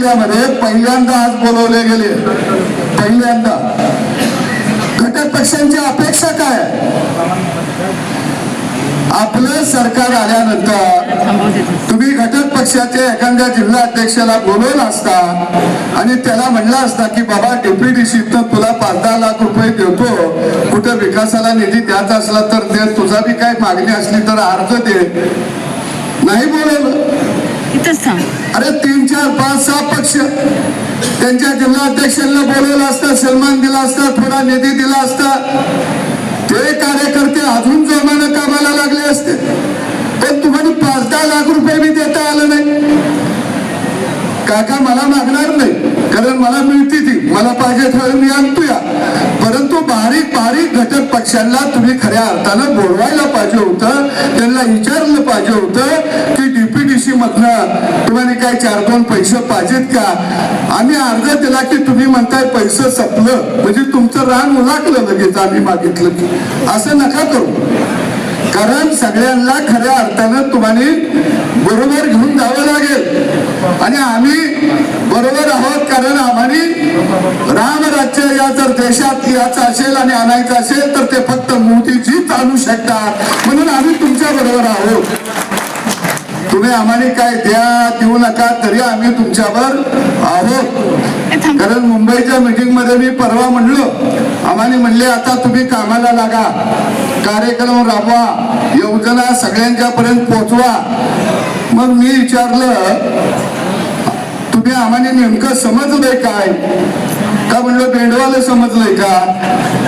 जिल्ह्यामध्ये पहिल्यांदा आज बोलवले गेले. पहिल्यांदा. घटक पक्षांची अपेक्षा काय? आपलं सरकार आल्यानंतर तुम्ही घटक पक्षाचे एखाद्या जिल्हा अध्यक्षाला बोलवलं असता आणि त्याला म्हणला असता की बाबा डेप्युटी तर तुला पाच दहा लाख रुपये देतो कुठं विकासाला निधी द्यायचा असला तर दे तुझा बी काय मागणी असली तर अर्ज दे. नाही बोलवलं. इथंच थांब. अरे तीन चार पाच सहा पक्ष. त्यांच्या जिल्हाध्यक्षांना बोलवलं असतं सन्मान दिला असता थोडा निधी दिला असता. ते कार्यकर्ते अजून जोमानं कामाला लागले असते. पण तुम्हाला पाच दहा लाख रुपये बी देता आलं नाही. काका मला मागणार नाही कारण मला मिळती ती. मला पाहिजे थोडं मी आणतो या परंतु बारीक बारीक घटक पक्षांना तुम्ही खऱ्या अर्थानं बोलवायला पाहिजे होतं. त्यांना विचारलं पाहिजे होतं की डीपीडीसी मधनं तुम्हाला काय चार दोन पैसे पाहिजेत का? आम्ही अर्ज दिला की तुम्ही म्हणताय पैसे संपलं. म्हणजे तुमचं रान उलाटलं लगेच आम्ही मागितलं की. असं नका करू. कारण सगळ्यांना खऱ्या अर्थानं तुम्हाला बरोबर घेऊन जावं लागेल. आणि आम्ही बरोबर आहोत कारण आम्हाला रामराज्य या जर देशात याचं असेल आणि आणायचं असेल तर ते फक्त मोदीजीच आणू शकतात. म्हणून आम्ही तुमच्या बरोबर आहोत. तुम्ही आम्हाला काय द्या देऊ नका तरी आम्ही तुमच्यावर आहोत. कारण मुंबईच्या मीटिंगमध्ये मी परवा म्हणलो आम्हाला म्हणले आता तुम्ही कामाला लागा. कार्यक्रम राबवा. योजना सगळ्यांच्या पर्यंत पोहोचवा मग मी विचारलं तुम्ही आम्हाला नेमकं समजलंय काय? का म्हणलं बेंडवाला समजलंय का?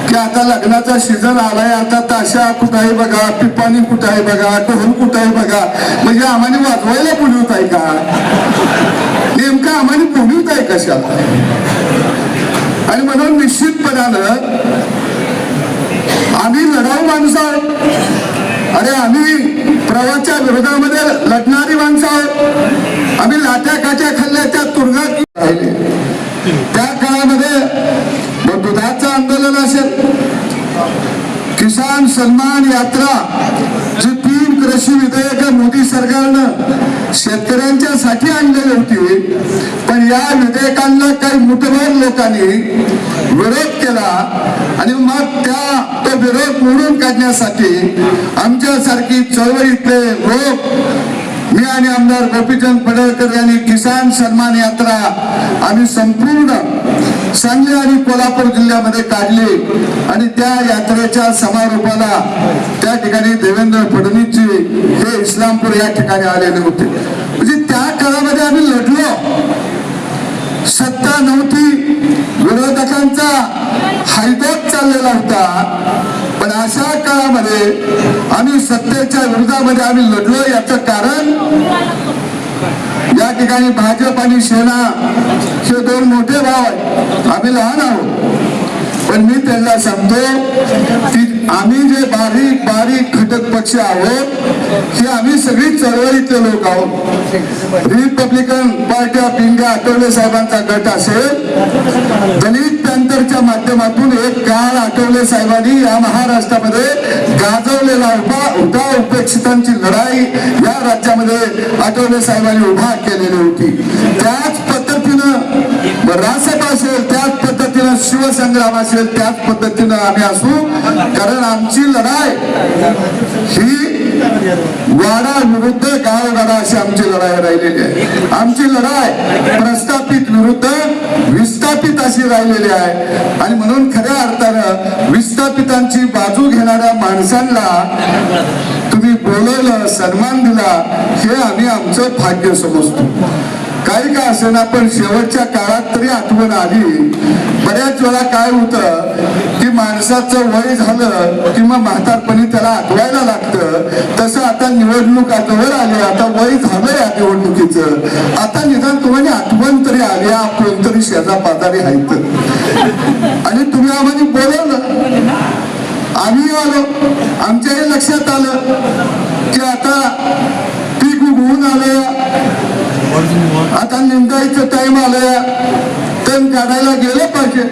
की आता लग्नाचा सीझन आलाय आता ताशा कुठं आहे बघा पिपाणी कुठं आहे बघा ढोल कुठं आहे बघा? म्हणजे आम्हाला वाजवायला बोलवत आहे का? नेमकं आम्हाला बोलवत आहे कशाला? आणि म्हणून निश्चितपणानं आम्ही लढाऊ माणसं आहोत. अरे आम्ही प्रवाच्या विरोधामध्ये लढणारी माणसं आहोत. आम्ही लाट्या काट्या खाल्ल्या त्या तुरुंगात राहिले त्या काळामध्ये दुधाचं आंदोलन असेल. किसान सन्मान यात्रा जी कृषी विधेयक मोदी सरकारनं शेतकऱ्यांच्या साठी आणलेली होती. पण या विधेयकांना काही मुठभर लोकांनी विरोध केला आणि मग त्या तो विरोध मोडून काढण्यासाठी आमच्यासारखी चळवळीतले लोक मी आणि आमदार गोपीचंद पडळकर यांनी किसान सन्मान यात्रा आम्ही संपूर्ण सांगली आणि कोल्हापूर जिल्ह्यामध्ये काढली. आणि त्या यात्रेच्या समारोपाला त्या ठिकाणी देवेंद्र फडणवीसजी हे इस्लामपूर या ठिकाणी आलेले होते. म्हणजे त्या काळामध्ये आम्ही लढलो. सत्ता नव्हती. विरोधकांचा हायदोत चाललेला होता. पण अशा काळामध्ये आम्ही सत्तेच्या विरोधामध्ये आम्ही लढलो. याचं कारण या ठिकाणी भाजप आणि सेना हे दोन मोठे भाव आहेत. आम्ही लहान आहोत. पण मी त्यांना सांगतो की आम्ही जे बारीक बारीक घटक पक्ष आहोत हे आम्ही सगळी चळवळीतले लोक आहोत. Republican Party of India Athawale साहेबांचा गट असेल दलित पॅंथरच्या माध्यमातून एक काळ आठवले साहेबांनी या महाराष्ट्रामध्ये गाजवलेला उभा होता उपेक्षितांची लढाई या राज्यामध्ये आठवले साहेबांनी उभा केलेली होती. त्याच पद्धतीनं रासप असेल त्याच पद्धतीनं शिवसंग्राम असेल त्याच पद्धतीनं आम्ही असू. कारण आमची लढाई ही वाडा विरुद्ध गावगाडा अशी आमची लढाई राहिलेली आहे. आमची लढाई प्रस्थापित विरुद्ध विस्थापित अशी राहिलेली आहे. आणि म्हणून खऱ्या अर्थानं विस्थापितांची बाजू घेणाऱ्या माणसांना तुम्ही बोलवलं सन्मान दिला हे आम्ही आमचं भाग्य समजतो. काही का असेना पण शेवटच्या काळात तरी आठवण आली. बऱ्याच वेळा काय होतं की माणसाचं वय झालं किंवा म्हातारपणी त्याला आठवायला लागतं. तसं आता निवडणूक जवळ आली आता वय झालं या निवडणुकीचं. आता निदान तुम्हाला आठवण तरी आली कोणतरी शेजा पाजारी आहेत. आणि तुम्ही आम्हाला बोलवलं. आम्ही आलो. आमच्याही लक्षात आलं की आता पीक उगवून आलं. आता निमगायचं टाइम आलाय. तण काढायला गेलं पाहिजे.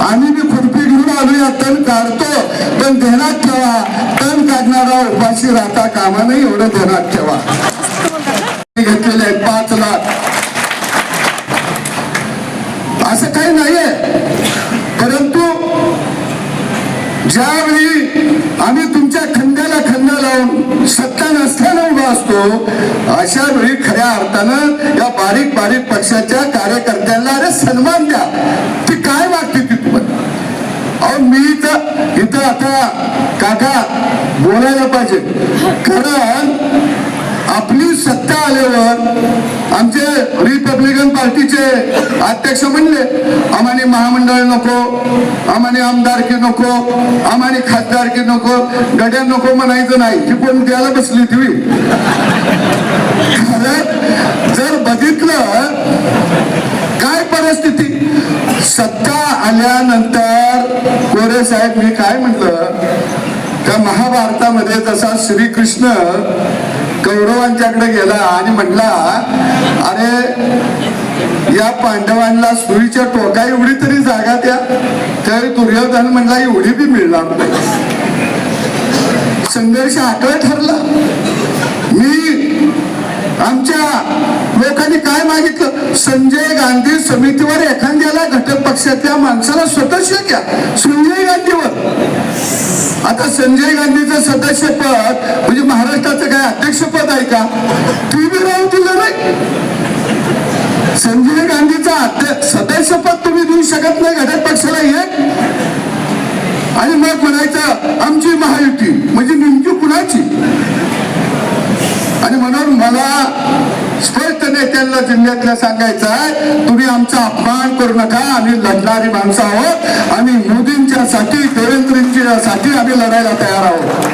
आम्ही बी खुरपी घेऊन आलोया. तण काढतो. पण ध्यानात ठेवा. तण काढणारा उपाशी राहता कामा नाही एवढं ध्यानात ठेवा. घेतलेले पाच लाख. असं काही नाहीये. परंतु ज्या सत्ता नसताना उभा असतो. अशा वेळी खऱ्या अर्थानं या बारीक बारीक पक्षाच्या कार्यकर्त्यांना अरे सन्मान द्या. ती काय वागते ती तुम्हाला? अहो मी तर इथं आता काका बोलायला पाहिजे. कारण आपली सत्ता आल्यावर आमचे रिपब्लिकन पार्टीचे अध्यक्ष म्हणले आम्हाने महामंडळ नको आम्हाने आमदारकी नको आम्हाने खासदारकी नको गड्या नको म्हणायचं नाही. ती पण द्यायला बसली ती खरं जर बघितलं काय परिस्थिती? सत्ता आल्यानंतर कोरे साहेब मी काय म्हटलं? त्या महाभारतामध्ये जसा श्रीकृष्ण कौरवांच्याकडे गेला आणि म्हटला अरे या पांडवांना सुईच्या टोका एवढी तरी जागा द्या तर दुर्योधन म्हणला एवढी बी मिळणार नाही. संघर्ष आकळा ठरला मी आमच्या लोकांनी काय मागितलं? संजय गांधी समितीवर एखाद्याला घटक पक्षातल्या माणसाला स्वतःशी घ्या संजय गांधीवर. आता संजय गांधीचं सदस्य पद म्हणजे महाराष्ट्राचं काय अध्यक्ष पद आहे का? तुम्ही राहू दिलं नाही. संजय गांधीचा सदस्य पद तुम्ही देऊ शकत नाही घटक पक्षाला एक. आणि मग म्हणायचं आमची महायुती म्हणजे नेमकी कुणाची? आणि म्हणून मला स्पष्ट नेत्यांना जिल्ह्यातल्या सांगायचं आहे तुम्ही आमचा अपमान करू नका आम्ही लढणारी माणसं आहोत. आम्ही मोदींच्या साठी देवेंद्रजींच्या साठी आम्ही लढायला तयार आहोत.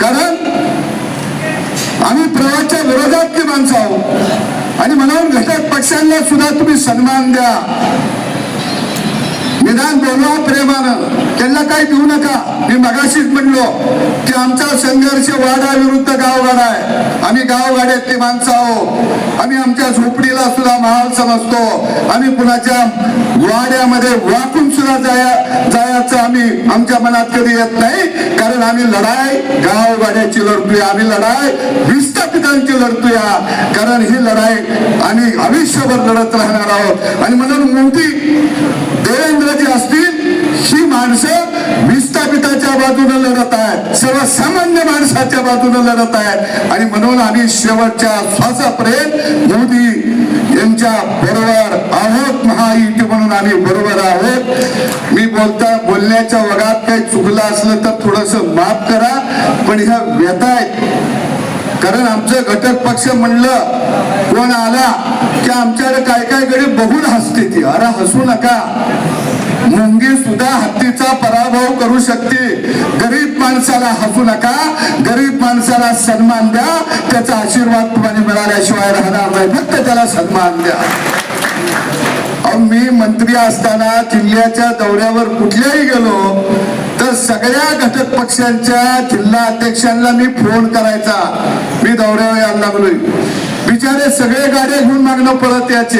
कारण आम्ही प्रवाहाच्या विरोधातली माणसं आहोत. आणि म्हणून घटक पक्षांना सुद्धा तुम्ही सन्मान द्या. निदान बोलवा हो प्रेमानं. त्यांना काही देऊ नका. मी मगाशीच म्हणलो की आमचा संघर्ष वाडा विरुद्ध गावगाडा आहे. आम्ही गावगाड्यातली माणसं आहोत. आम्ही आमच्या झोपडीला सुद्धा महाल समजतो. आम्ही कुणाच्या वाड्यामध्ये वाकून सुद्धा जाया जायचं आम्ही आमच्या मनात कधी येत नाही. कारण आम्ही लढाई गावगाड्याची लढतोय. आम्ही लढाई विस्थापितांची लढतोया कारण ही लढाई आम्ही आयुष्यभर लढत राहणार आहोत. आणि म्हणून मोदी देवेंद्रजी असतील ही माणसं विस्थापिताच्या बाजूने लढत आहेत. सर्वसामान्य माणसाच्या बाजूने लढत आहेत. आणि म्हणून आम्ही शेवटच्या श्वासापर्यंत मोदी यांच्या बरोबर आहोत महायुती म्हणून आम्ही बरोबर आहोत. मी बोलता बोलण्याच्या वगात काही चुकलं असलं तर थोडस माफ करा पण ह्या व्यथा आहेत. कारण आमचं घटक पक्ष म्हणलं कोण आला की आमच्याकडे काय काय कडे बघून हसते ती. अरे हसू नका. मुंगी सुद्धा हत्तीचा पराभव करू शकते. गरीब माणसाला हसू नका. गरीब माणसाला सन्मान द्या. त्याचा आशीर्वाद तुम्हाला मिळाल्याशिवाय राहणार नाही. फक्त त्याला सन्मान द्या. मी मंत्री असताना किल्ल्याच्या दौऱ्यावर कुठल्याही गेलो तर सगळ्या घटक पक्षांच्या जिल्हा अध्यक्षांना मी फोन करायचा. मी दौऱ्यावर यायला लागलोय. बिचारे सगळे गाड्या घेऊन मागणं पडत याचे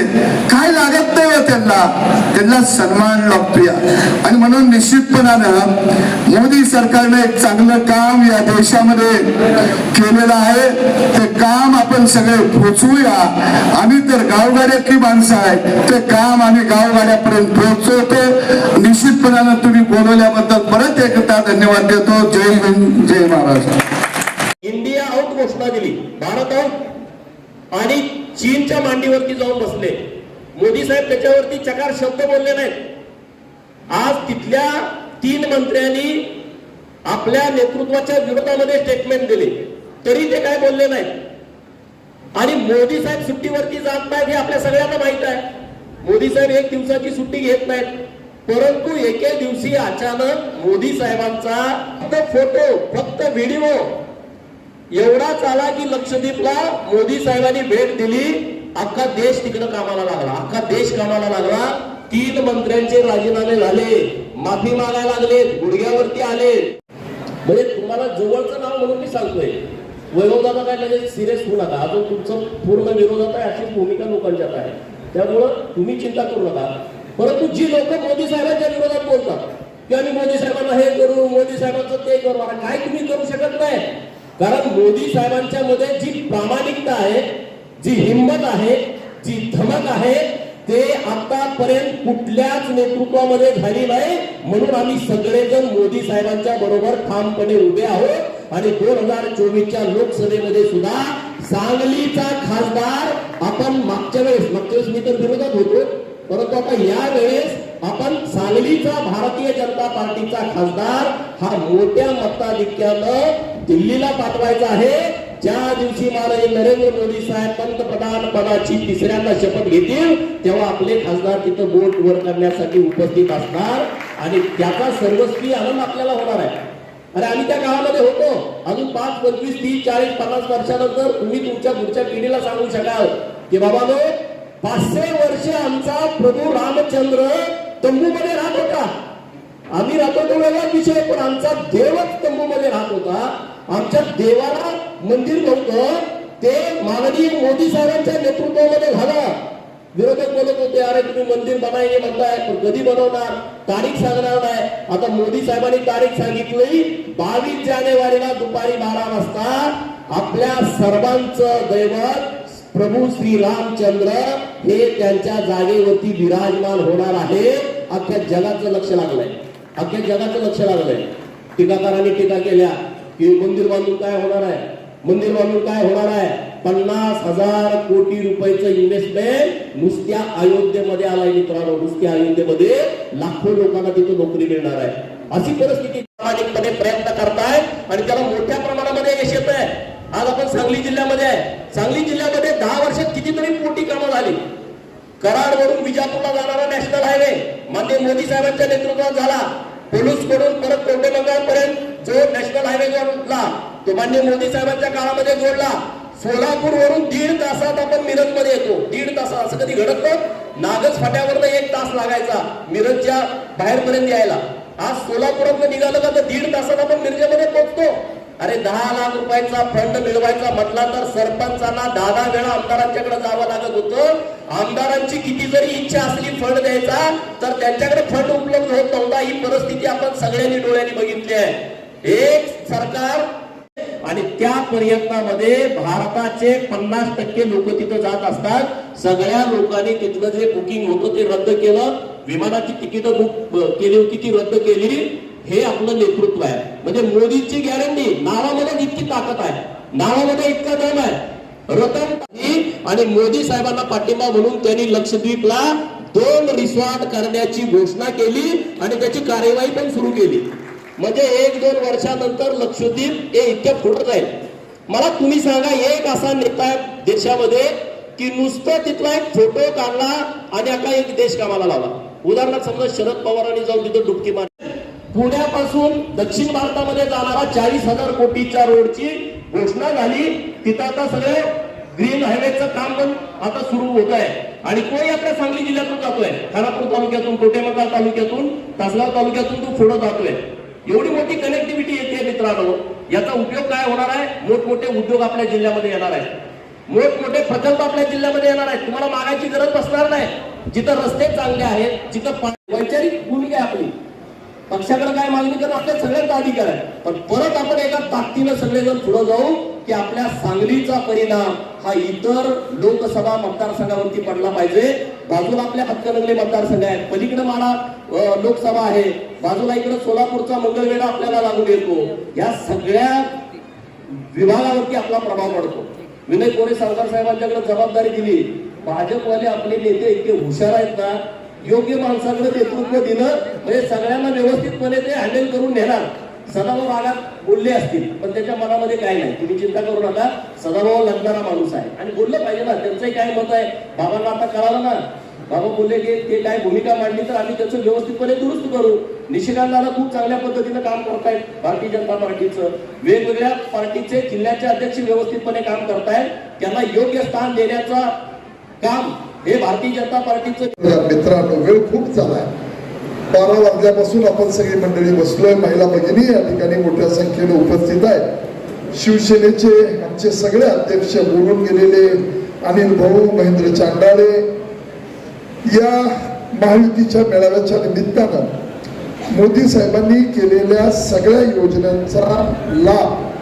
काय लागत नाही हो त्यांना. त्यांना सन्मान लागतोय आणि म्हणून निश्चितपणानं मोदी सरकारने एक चांगलं काम या देशामध्ये केलेलं आहे. ते काम आपण सगळे पोचवूया. आम्ही तर गावगाड्यातली माणसं आहे ते काम आम्ही गावगाड्यापर्यंत पोहोचवतो. निश्चितपणानं तुम्ही बोलवल्याबद्दल परत एकदा धन्यवाद देतो. जय हिंद जय महाराष्ट्र. इंडिया आउट घोषणा दिली. भारत आउट. आणि चीनच्या मांडीवरती जाऊन बसले. मोदी साहेब त्याच्यावरती चकार शब्द बोलले नाहीत. आज तिथल्या तीन मंत्र्यांनी आपल्या नेतृत्वाच्या विरोधामध्ये स्टेटमेंट दिले. तरी ते काय बोलले नाहीत. आणि मोदी साहेब सुट्टीवरती जात नाहीत हे आपल्या सगळ्यांना माहीत आहे. मोदी साहेब एक दिवसाची सुट्टी घेत नाहीत. परंतु एके दिवशी अचानक मोदी साहेबांचा फक्त फोटो फक्त व्हिडिओ एवढा चाला की लक्षद्वीपला मोदी साहेबांनी भेट दिली. अख्खा देश तिकडं कामाला लागला. अख्खा देश कामाला लागला. तीन मंत्र्यांचे राजीनामे झाले. माफी मागायला लागले. गुडघ्यावरती आले. म्हणजे तुम्हाला जवळचं नाव म्हणून मी सांगतोय. वैभवदादा काय लगेच सिरियस होऊ नका. अजून तुमचं पूर्ण विरोधात आहे अशी भूमिका लोकांच्यात आहे. त्यामुळं तुम्ही चिंता करू नका. परंतु जी लोक मोदी साहेबांच्या विरोधात बोलतात की आम्ही मोदी साहेबांना हे करू मोदी साहेबांचं ते करू आता काय तुम्ही करू शकत नाही? कारण मोदी साहेबांच्या मध्ये जी प्रामाणिकता आहे जी हिंमत आहे जी धमक आहे ते आतापर्यंत कुठल्याच नेतृत्वामध्ये झाली नाही. म्हणून आम्ही सगळेजण मोदी साहेबांच्या बरोबर ठामपणे उभे आहोत. आणि दोन हजार चोवीसच्या लोकसभेमध्ये सुद्धा सांगलीचा खासदार आपण मागच्या वेळेस मागच्या वेळेस मी तर विरोधात होतो. परंतु आता या वेळेस आपण सांगलीचा भारतीय जनता पार्टीचा खासदार हा मोठ्या मताधिक्यानं दिल्लीला पाठवायचा आहे. ज्या दिवशी महाराज नरेंद्र मोदी साहेब पंतप्रधान पदाची तिसऱ्यांदा शपथ घेतील तेव्हा आपले खासदार तिथं बोट वर करण्यासाठी उपस्थित असणार आणि त्याचा सर्वस्वी आनंद आपल्याला होणार आहे. अरे आम्ही त्या काळामध्ये होतो. अजून पाच पंचवीस तीस चाळीस पन्नास वर्षानंतर तुम्ही तुमच्या पुढच्या पिढीला सांगू शकाल की बाबानो पाचशे वर्ष आमचा प्रभू रामचंद्र तंबूमध्ये राहत होता. आम्ही राहतो तो वेगळा विषय पण आमचा देवच तंबूमध्ये राहत होता. आमच्या देवाला मंदिर नव्हतं. ते माननीय मोदी साहेबांच्या नेतृत्वामध्ये झालं. विरोधक बोलत होते अरे तुम्ही मंदिर बनायचे म्हणताय पण कधी बनवणार? तारीख सांगणार नाही. आता मोदी साहेबांनी तारीख सांगितली. बावीस जानेवारीला दुपारी बारा वाजता आपल्या सर्वांचं दैवत प्रभू श्री रामचंद्र हे त्यांच्या जागेवरती विराजमान होणार आहे. अख्ख्या जगाचं लक्ष लागलंय. अख्ख्या जगाचं लक्ष लागलंय. टीकाकारांनी टीका केल्या की मंदिर बांधून काय होणार आहे? मंदिर बांधून काय होणार आहे? पन्नास हजार कोटी रुपयाचं इन्व्हेस्टमेंट नुसत्या अयोध्येमध्ये आलाय मित्रांनो. नुसत्या अयोध्येमध्ये लाखो लोकांना तिथे नोकरी मिळणार आहे. अशी परिस्थिती प्रामाणिकपणे प्रयत्न करताय आणि त्याला मोठ्या प्रमाणामध्ये यश येत आहे आज आपण सांगली जिल्ह्यामध्ये आहे. सांगली जिल्ह्यामध्ये दहा वर्षात कितीतरी मोठी कामं झाली. कराड वरून विजापूरला जाणारा नॅशनल हायवे मान्य मोदी साहेबांच्या नेतृत्वात झाला. पोलूसकडून परत कोटेमंगळ पर्यंत जो नॅशनल हायवे जोडला तो मान्य मोदी साहेबांच्या काळामध्ये जोडला. सोलापूर वरून दीड तासात आपण मिरजमध्ये येतो. दीड तासात. असं कधी घडत नव्हतं नागच फाट्यावरनं एक तास लागायचा मिरजच्या बाहेरपर्यंत यायला. आज सोलापुरात निघालं का तर दीड तासात आपण मिरजेमध्ये पोहोचतो अरे दहा लाख रुपयाचा फंड मिळवायचा म्हटला तर सरपंचांना दहा दहा वेळा आमदारांच्याकडे जावं लागत होतं. आमदारांची किती जरी इच्छा असली फंड द्यायचा तर त्यांच्याकडे फंड उपलब्ध होत नव्हता. ही परिस्थिती आपण सगळ्यांनी डोळ्यांनी बघितली आहे. एक सरकार आणि त्या प्रयत्नामध्ये भारताचे पन्नास टक्के लोक तिथं जात असतात. सगळ्या लोकांनी तिथलं जे बुकिंग होतं ते रद्द केलं. विमानाची तिकीट बुक केली होती ती रद्द केली. हे आपलं नेतृत्व आहे. म्हणजे मोदीची गॅरंटी नावामध्ये इतकी ताकद आहे. नावामध्ये इतका दम आहे. रतन आणि मोदी साहेबांना पाठिंबा म्हणून त्यांनी लक्षद्वीपला दोन रिसॉर्ट करण्याची घोषणा केली आणि त्याची कार्यवाही पण सुरू केली. म्हणजे एक दोन वर्षानंतर लक्षद्वीप हे इतक्या पुढे जाईल. मला तुम्ही सांगा एक असा नेता आहे देशामध्ये की नुसतं तिथला एक फोटो काढला आणि आता एक देश कामाला लावला. उदाहरणार्थ समजा शरद पवारांनी जाऊन तिथं डुबकी मारली. पुण्यापासून दक्षिण भारतामध्ये जाणारा चाळीस हजार कोटीच्या रोडची घोषणा झाली. तिथं आता सगळे ग्रीन हायवेचं काम पण आता सुरू होत आहे. आणि कोणी आपल्या सांगली जिल्ह्यातून जातोय? खानापूर तालुक्यातून कोटेमंगाल तालुक्यातून तासगाव तालुक्यातून तो पुढे जातोय. एवढी मोठी कनेक्टिव्हिटी येते मित्रांनो. याचा उपयोग काय होणार आहे? मोठमोठे उद्योग आपल्या जिल्ह्यामध्ये येणार आहे मोठमोठे प्रकल्प आपल्या जिल्ह्यामध्ये येणार आहेत. तुम्हाला मागायची गरज बसणार नाही. जिथं रस्ते चांगले आहेत जिथं पा- वैचारिक भूमिका आहे आपली पक्षाकडे काय मागणी करणं आपल्या सगळ्यांचा अधिकार आहे. पण परत आपण एका ताकदीनं सगळेजण पुढे जाऊ की आपल्या सांगलीचा परिणाम हा इतर लोकसभा मतदारसंघावरती पडला पाहिजे. बाजूला आपल्या हातकणंगले मतदारसंघ आहेत पलीकडे माडा लोकसभा आहे. बाजूला इकडे सोलापूरचा मंगळवेढा आपल्याला लागून येतो. या सगळ्या विभागावरती आपला प्रभाव पडतो. विनय कोरे सरदार साहेबांच्याकडे जबाबदारी दिली. भाजपवाले आपले नेते इतके हुशार आहेत ना योग्य माणसाकडे नेतृत्व दिलं म्हणजे सगळ्यांना व्यवस्थितपणे ते हँडल करून नेणार. सदाभाऊ रागात बोलले असतील पण त्याच्या मनामध्ये काय नाही. तुम्ही चिंता करू नका. सदाभाऊ लढणारा माणूस आहे. आणि बोललं पाहिजे ना त्यांचंही काय मत आहे? बाबांना आता कळालं ना. बाबा बोलले की ते काय भूमिका मांडली तर आम्ही त्याचं व्यवस्थितपणे दुरुस्त करू. निशिकांताला खूप चांगल्या पद्धतीनं काम करतायत भारतीय जनता पार्टीचं. वेगवेगळ्या पार्टीचे जिल्ह्याचे अध्यक्ष व्यवस्थितपणे काम करतायत. त्यांना योग्य स्थान देण्याचा काम हे भारतीय जनता पार्टीचं मित्रांनो वेळ खूप झालाय. बारा वाजल्यापासून आपण सगळी मंडळी बसलोय. महिला भगिनी या ठिकाणी मोठ्या संख्येने उपस्थित आहेत. शिवसेनेचे आमचे सगळे अध्यक्ष बोलून गेलेले अनिल भाऊ महेंद्र चांडाळे. या महायुतीच्या मेळाव्याच्या निमित्तानं मोदी साहेबांनी केलेल्या सगळ्या योजनांचा लाभ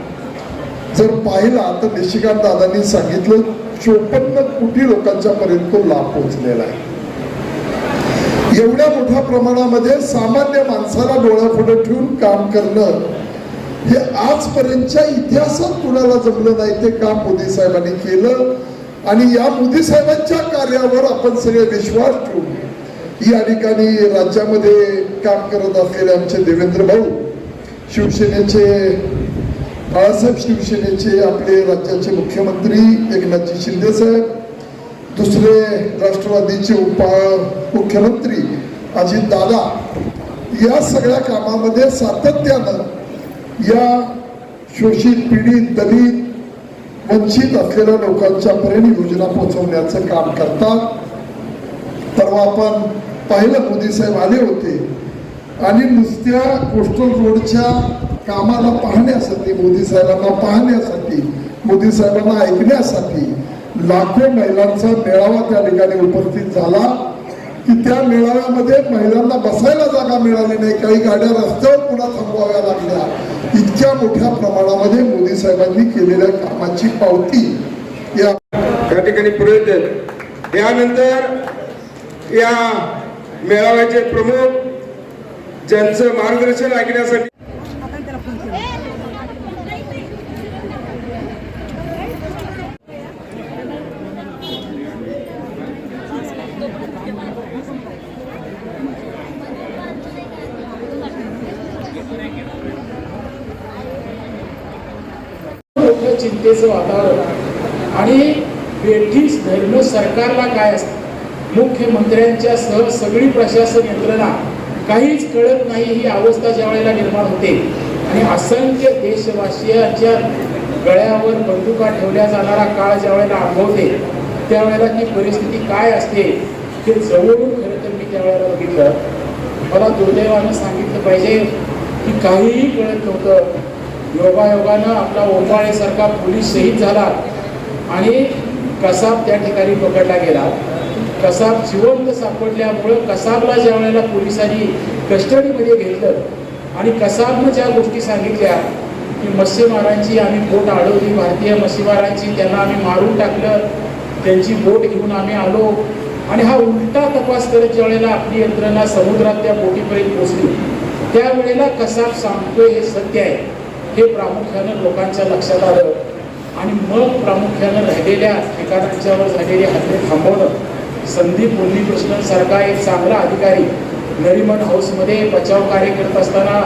जर पाहिला तर निशिकांत दादांनी सांगितलं चोपन्न कोटी लोकांच्या पर्यंत तो लाभ पोहोचलेला आहे. एवढ्या मोठ्या प्रमाणामध्ये सामान्य माणसाला डोळ्यापुढे ठेवून काम करणं हे आजपर्यंतच्या इतिहासात कुणाला जमलं नाही ते काम मोदी साहेबांनी केलं. आणि या मोदी साहेबांच्या कार्यावर आपण सगळे विश्वास ठेवू या ठिकाणी राज्यामध्ये काम करत असलेले आमचे देवेंद्र भाऊ शिवसेनेचे बाळासाहेब शिवसेनेचे आपले राज्याचे मुख्यमंत्री एकनाथजी शिंदे साहेब दुसरे राष्ट्रवादीचे उपा मुख्यमंत्री अजित दादा या सगळ्या कामामध्ये सातत्यानं या शोषित पीडित दलित वंचित असलेल्या लोकांच्या पर्यंत योजना पोहोचवण्याचं काम करतात. परवा आपण पाहिलं मोदी साहेब आले होते. आणि नुसत्या कोस्टल रोडच्या कामाला पाहण्यासाठी मोदी साहेबांना पाहण्यासाठी मोदी साहेबांना ऐकण्यासाठी लाखो महिलांचा मेळावा त्या ठिकाणी उपस्थित झाला की त्या मेळाव्यामध्ये महिलांना बसायला जागा मिळाली नाही. काही गाड्या रस्त्यावर पुन्हा थांबवाव्या लागल्या. इतक्या मोठ्या प्रमाणामध्ये मोदी साहेबांनी केलेल्या कामाची पावती या त्या ठिकाणी पुढे यानंतर या मेळाव्याचे प्रमुख ज्यांचं मार्गदर्शन ऐकण्यासाठी चिंतेचं वातावरण आणि ब्रिटिश धर्म सरकारला काय असतं? मुख्यमंत्र्यांच्या सह सगळी प्रशासन यंत्रणा काहीच कळत नाही ही अवस्था ज्या वेळेला निर्माण होते. आणि असंख्य देशवासियांच्या गळ्यावर बंदुका ठेवल्या जाणारा काळ ज्या वेळेला अनुभवते त्यावेळेला ती परिस्थिती काय असते हे जवळून खरं तर मी त्यावेळेला बघितलं. मला दुर्दैवानं सांगितलं पाहिजे की काहीही कळत नव्हतं. योगायोगानं आपला ओंबाळेसारखा पोलीस शहीद झाला आणि कसाब त्या ठिकाणी पकडला गेला. कसाब जिवंत सापडल्यामुळं कसाबला ज्या वेळेला पोलिसांनी कस्टडीमध्ये घेतलं आणि कसाबनं ज्या गोष्टी सांगितल्या की मत्स्यमारांची आम्ही बोट अडवली भारतीय मच्छीमारांची त्यांना आम्ही मारून टाकलं त्यांची बोट घेऊन आम्ही आलो आणि हा उलटा तपास करत ज्या वेळेला आपली यंत्रणा समुद्रात त्या बोटीपर्यंत पोहोचली त्यावेळेला कसाब सांगतोय हे सत्य आहे. हे प्रामुख्यानं लोकांच्या लक्षात आलं आणि मग प्रामुख्यानं राहिलेल्या ठिकाणांच्यावर झालेली हल्ले थांबवणं संदीप उन्नीकृष्णन सारखा एक चांगला अधिकारी नरिमन हाऊसमध्ये बचाव कार्य करत असताना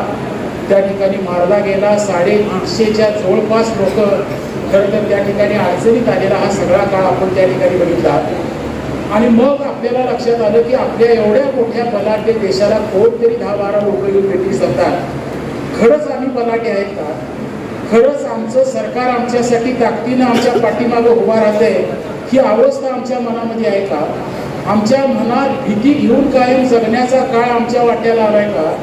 त्या ठिकाणी मारला गेला. साडे आठशेच्या जवळपास लोक खरं तर त्या ठिकाणी अडचणीत आलेला हा सगळा काळ आपण त्या ठिकाणी बघितला. आणि मग आपल्याला लक्षात आलं की आपल्या एवढ्या मोठ्या बलाढ्य देशाला कोणतरी दहा बारा लोक येऊन भेटी जातात खरंच आम्ही बलाढ्य आहेत का? खरंच आमचं सरकार आमच्यासाठी ताकदीनं आमच्या पाठीमागं उभा राहतंय. ही अवस्था आमच्या मनामध्ये आहे का? आमच्या मनात भीती घेऊन कायम जगण्याचा काळ आमच्या वाट्याला आलाय का?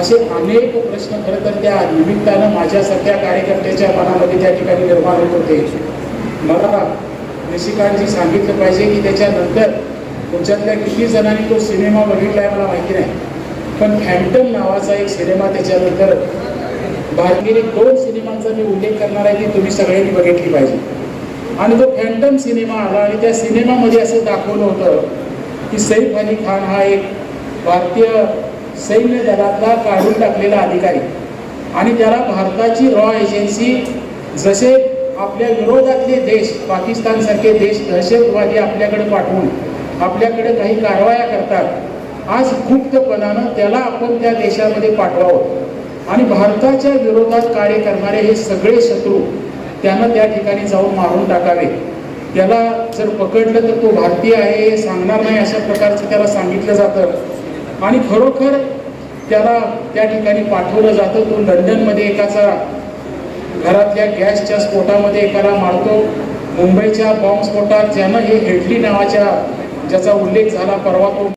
असे अनेक प्रश्न खरं तर त्या निमित्तानं माझ्यासारख्या कार्यकर्त्याच्या मनामध्ये त्या ठिकाणी निर्माण होत होते. मला निशिकांतजी सांगितलं पाहिजे की त्याच्यानंतर तुमच्यातल्या किती जणांनी तो सिनेमा बघितला आहे मला माहिती नाही. पण फॅन्टम नावाचा एक सिनेमा त्याच्यानंतर भारतीय दोन सिनेमांचा मी उल्लेख करणार आहे ती तुम्ही सगळ्यांनी बघितली पाहिजे. आणि तो फॅन्टम सिनेमा आला आणि त्या सिनेमामध्ये असं दाखवलं होतं की सैफ अली खान हा एक भारतीय सैन्य दलातला काढून टाकलेला अधिकारी. आणि त्याला भारताची रॉ एजन्सी जसे आपल्या विरोधातले देश पाकिस्तानसारखे देश दहशतवादी आपल्याकडे पाठवून आपल्याकडे काही कारवाया करतात आज गुप्तपणानं त्याला आपण त्या देशामध्ये पाठवावं. आणि भारताच्या विरोधात कार्य करणारे हे सगळे शत्रू त्यानं त्या ठिकाणी जाऊन मारून टाकावे. त्याला जर पकडलं तर तो भारतीय आहे हे सांगणार नाही अशा प्रकारचं त्याला सांगितलं जातं. आणि खरोखर त्याला त्या ठिकाणी पाठवलं जातं. तो लंडनमध्ये एकाचा घरातल्या गॅसच्या स्फोटामध्ये एकाला मारतो. मुंबईच्या बॉम्ब स्फोटात ज्यानं हे हेडली नावाच्या ज्याचा उल्लेख झाला परवा तो